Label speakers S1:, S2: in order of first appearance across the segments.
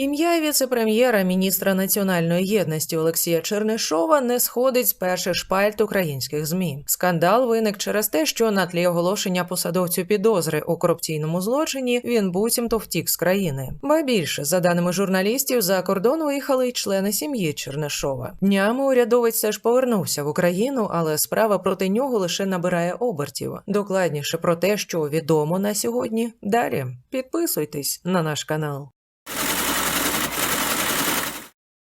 S1: Ім'я віце-прем'єра, міністра національної єдності Олексія Чернишова не сходить з перших шпальт українських змі. Скандал виник через те, що на тлі оголошення посадовцю підозри у корупційному злочині він буцімто втік з країни. Ба більше, за даними журналістів, за кордон виїхали й члени сім'ї Чернишова. Днями урядовець все ж повернувся в Україну, але справа проти нього лише набирає обертів. Докладніше про те, що відомо на сьогодні. Далі підписуйтесь на наш канал.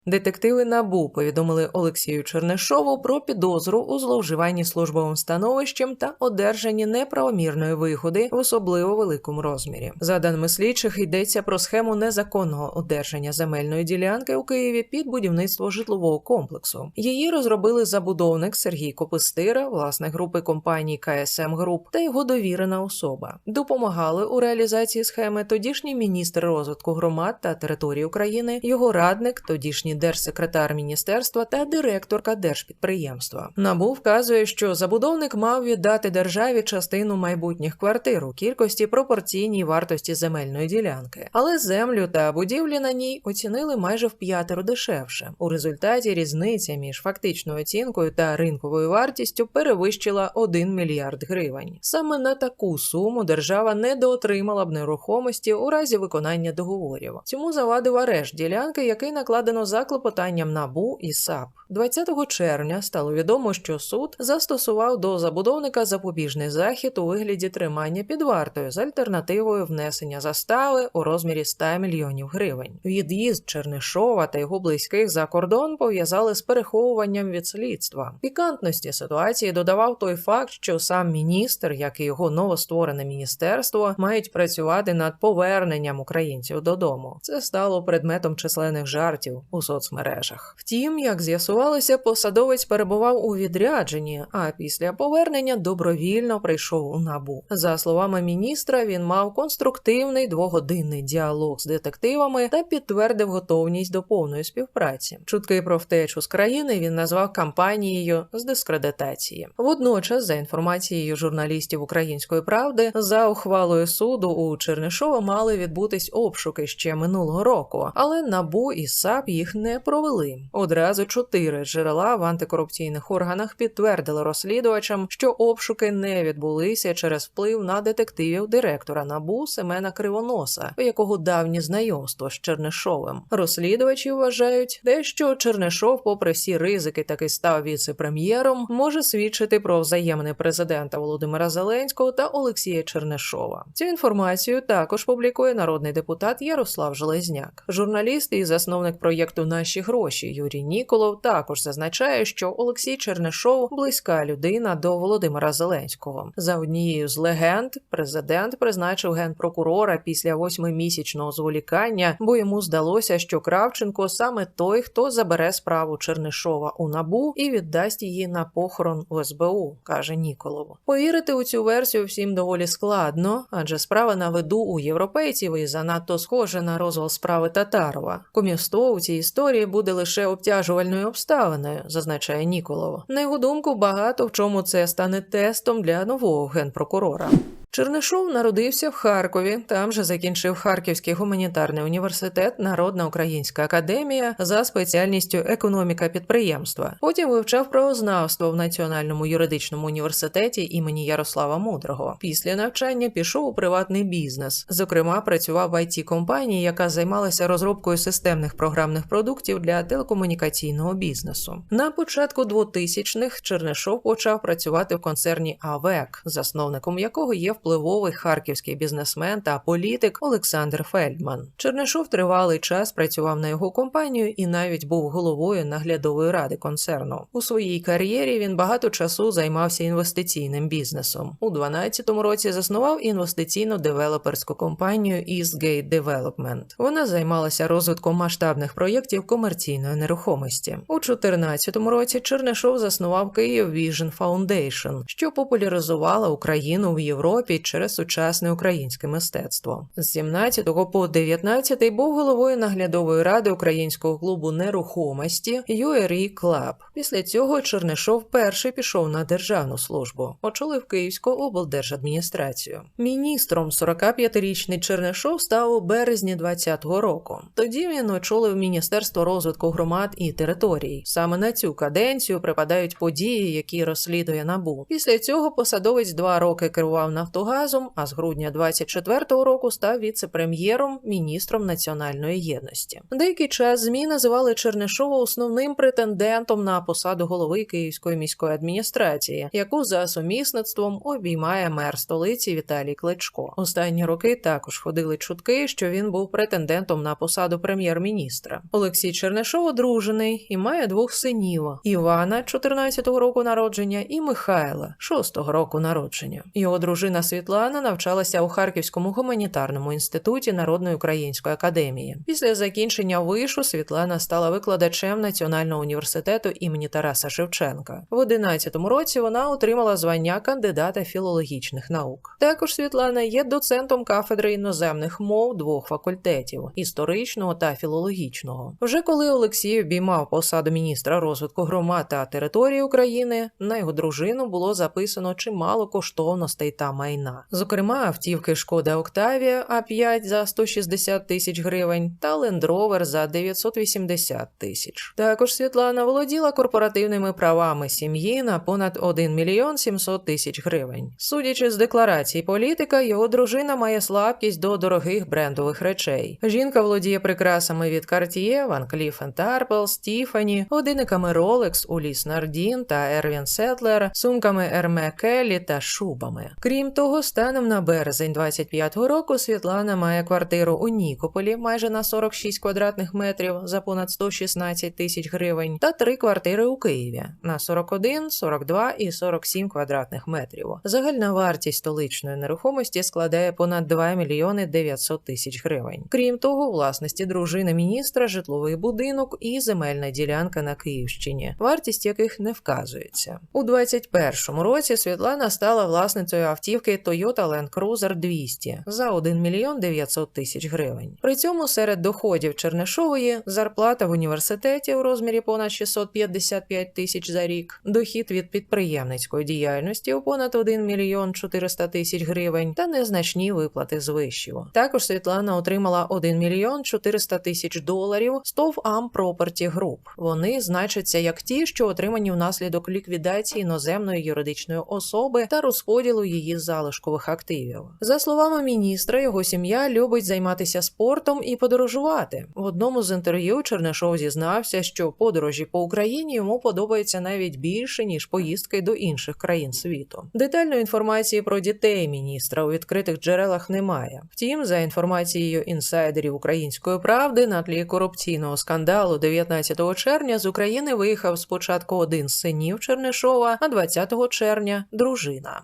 S1: Детективи НАБУ повідомили Олексію Чернишову про підозру у зловживанні службовим становищем та одержанні неправомірної вигоди в особливо великому розмірі. За даними слідчих, йдеться про схему незаконного одержання земельної ділянки у Києві під будівництво житлового комплексу. Її розробили забудовник Сергій Копистира, власник групи компаній КСМ Груп та його довірена особа. Допомагали у реалізації схеми тодішній міністр розвитку громад та території України, його радник, тодішній держсекретар міністерства та директорка держпідприємства. Набу вказує, що забудовник мав віддати державі частину майбутніх квартир у кількості пропорційній вартості земельної ділянки, але землю та будівлі на ній оцінили майже в п'ятеро дешевше. У результаті різниця між фактичною оцінкою та ринковою вартістю перевищила 1 мільярд гривень. Саме на таку суму держава недоотримала б нерухомості у разі виконання договорів. Цьому завадив арешт ділянки, який накладено за клопотанням НАБУ і САП. 20 червня стало відомо, що суд застосував до забудовника запобіжний захід у вигляді тримання під вартою з альтернативою внесення застави у розмірі 100 мільйонів гривень. Від'їзд Чернишова та його близьких за кордон пов'язали з переховуванням від слідства. Пікантності ситуації додавав той факт, що сам міністр, як і його новостворене міністерство, мають працювати над поверненням українців додому. Це стало предметом численних жартів у соцмережах. Втім, як з'ясувалося, посадовець перебував у відрядженні, а після повернення добровільно прийшов у набу. За словами міністра, він мав конструктивний двогодинний діалог з детективами та підтвердив готовність до повної співпраці. Чутки про втечу з країни він назвав кампанією з дискредитації. Водночас, за інформацією журналістів Української правди, за ухвалою суду у Чернишова мали відбутись обшуки ще минулого року, але набу і САП їх не провели. Одразу чотири джерела в антикорупційних органах підтвердили розслідувачам, що обшуки не відбулися через вплив на детективів директора набу Семена Кривоноса, у якого давні знайомство з Чернишовим. Розслідувачі вважають, те, що Чернишов, попри всі ризики, таки став віце-прем'єром, може свідчити про взаємини президента Володимира Зеленського та Олексія Чернишова. Цю інформацію також публікує народний депутат Ярослав Железняк. Журналіст і засновник проєкту Наші гроші Юрій Ніколов також зазначає, що Олексій Чернишов близька людина до Володимира Зеленського. За однією з легенд, президент призначив генпрокурора після восьмимісячного зволікання, бо йому здалося, що Кравченко саме той, хто забере справу Чернишова у набу і віддасть її на похорон в СБУ, каже Ніколов. Повірити у цю версію всім доволі складно, адже справа на виду у європейців і занадто схожа на розвал справи Татарова. Комівство у цій історії буде лише обтяжувальною обставиною, зазначає Ніколов. На його думку, багато в чому це стане тестом для нового генпрокурора. Чернишов народився в Харкові. Там же закінчив Харківський гуманітарний університет, Народна українська академія за спеціальністю економіка підприємства. Потім вивчав правознавство в Національному юридичному університеті імені Ярослава Мудрого. Після навчання пішов у приватний бізнес. Зокрема, працював в it компанії, яка займалася розробкою системних програмних продуктів для телекомунікаційного бізнесу. На початку 2000-х Чернишов почав працювати в концерні АВЕК, засновником якого є впливовий харківський бізнесмен та політик Олександр Фельдман. Чернишов тривалий час працював на його компанію і навіть був головою наглядової ради концерну. У своїй кар'єрі він багато часу займався інвестиційним бізнесом. У 2012 році заснував інвестиційно-девелоперську компанію Eastgate Development. Вона займалася розвитком масштабних проєктів комерційної нерухомості. У 2014 році Чернишов заснував Київ Vision Foundation, що популяризувала Україну в Європі розквіт через сучасне українське мистецтво. З 17 по 19 був головою наглядової ради українського клубу нерухомості URE Club. Після цього Чернишов перший пішов на державну службу, очолив Київську облдержадміністрацію. Міністром 45-річний Чернишов став у березні 20-го року. Тоді він очолив Міністерство розвитку громад і територій. Саме на цю каденцію припадають події, які розслідує набу. Після цього посадовець два роки керував Нафтогазом, а з грудня 24-го року став віце-прем'єром, міністром національної єдності. Деякий час змі називали Чернишова основним претендентом на посаду голови Київської міської адміністрації, яку за сумісництвом обіймає мер столиці Віталій Кличко. Останні роки також ходили чутки, що він був претендентом на посаду прем'єр-міністра. Олексій Чернишов одружений і має двох синів: Івана, 14-го року народження, і Михайла, 6-го року народження. Його дружина Світлана навчалася у Харківському гуманітарному інституті Народної української академії. Після закінчення вишу Світлана стала викладачем Національного університету імені Тараса Шевченка. В 11-му році вона отримала звання кандидата філологічних наук. Також Світлана є доцентом кафедри іноземних мов двох факультетів історичного та філологічного. Вже коли Олексій обіймав посаду міністра розвитку громад та території України, на його дружину було записано чимало коштовностей та майна, зокрема автівки Шкода Октавія А5 за 160 тисяч гривень та Лендровер за 980 тисяч. Також Світлана володіла корпоративними правами сім'ї на понад 1 мільйон 700 тисяч гривень. Судячи з декларації політика, його дружина має слабкість до дорогих брендових речей. Жінка володіє прикрасами від Cartier, Van Cleef Arpels, Tiffany, годинниками Rolex, Ulysse Nardin та Erwin Settler, сумками Hermès Kelly та шубами. Крім того, станом на березень 25-го року Світлана має квартиру у Нікополі майже на 46 квадратних метрів за понад 116 тисяч гривень, та три квартири у Києві на 41, 42 і 47 квадратних метрів. Загальна вартість столичної нерухомості складає понад 2 мільйони 900 тисяч гривень. Крім того, власності дружини міністра житловий будинок і земельна ділянка на Київщині, вартість яких не вказується. У 21-му році Світлана стала власницею автівки Toyota Land Cruiser 200 за 1 мільйон 900 тисяч гривень. При цьому серед доходів Чернишової зарплата в університеті у розмірі понад 655 тисяч за рік, дохід від підприємницької діяльності у понад 1 мільйон 400 тисяч гривень та незначні виплати з вишів. Також Світлана отримала 1 мільйон 400 тисяч доларів з ТОВ Ам Property Group. Вони значаться як ті, що отримані внаслідок ліквідації іноземної юридичної особи та розподілу її залишкових активів. За словами міністра, його сім'я любить займатися спортом і подорожувати. В одному з інтерв'ю Чернишов зізнався, що подорожі по Україні йому подобаються навіть більше ніж поїздки до інших країн світу. Детальної інформації про дітей міністра у відкритих джерелах немає. Втім, за інформацією інсайдерів української правди, на тлі корупційного скандалу 19 червня з України виїхав спочатку один з синів Чернишова, а 20 червня дружина.